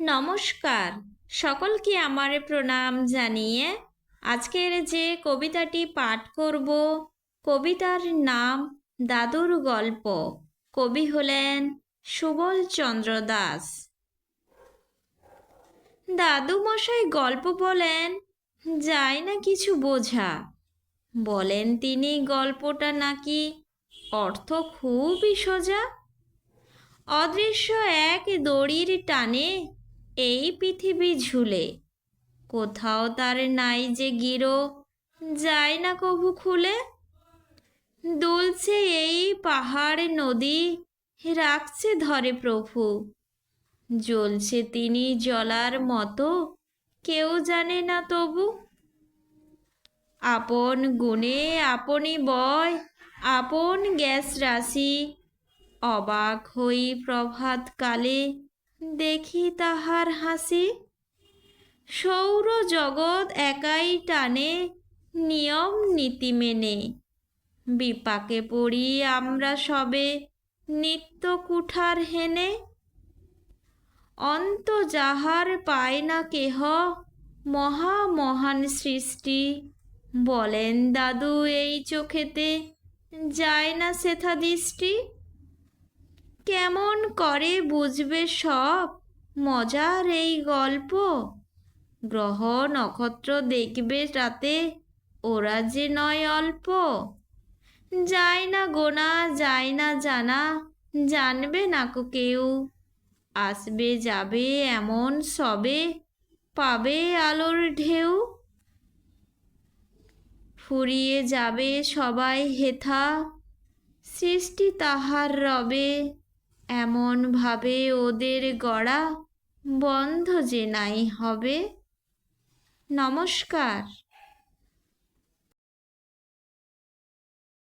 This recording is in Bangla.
নমস্কার। সকলকে আমার প্রণাম জানিয়ে আজকের যে কবিতাটি পাঠ করব, কবিতার নাম দাদুর গল্প। কবি হলেন সুবল চন্দ্র দাস। দাদু মশাই গল্প বলেন, যায় না কিছু বোঝা। বলেন তিনি, গল্পটা নাকি অর্থ খুবই সোজা। অদৃশ্য এক দড়ির টানে এই পৃথিবী ঝুলে। কোথাও তার নাই যে গিরো, যায় না কভু খুলে। দুলছে এই পাহাড় নদী, রাখছে ধরে প্রভু। জ্বলছে তিনি জলার মতো, কেউ জানে না তবু। আপন গুণে আপনি বয়, আপন গ্যাস রাশি, অবাক হই প্রভাত কালে দেখি তাহার হাসি। সৌর জগৎ একাই টানে নিয়ম নীতি মেনে। বিপাকে পড়ি আমরা সবে নিত্য কুঠার হেনে। অন্ত যাহার পায় না কেহ, মহা মহান সৃষ্টি। বলেন দাদু এই চোখেতে, যায় না সেথা দৃষ্টি? কেমন করে বুঝবে সব? মজার এই গল্প। গ্রহ নক্ষত্র দেখবে রাতে, ওরা যে নয় অল্প। যায় না গোনা, যায় না জানা, জানবে না কো কেউ। আসবে, যাবে এমন সবে, পাবে আলোর ঢেউ। ফুরিয়ে যাবে সবাই হেথা, সৃষ্টি তাহার রবে। এমন ভাবে ওদের গড়া বন্ধ যে নাই হবে। নমস্কার।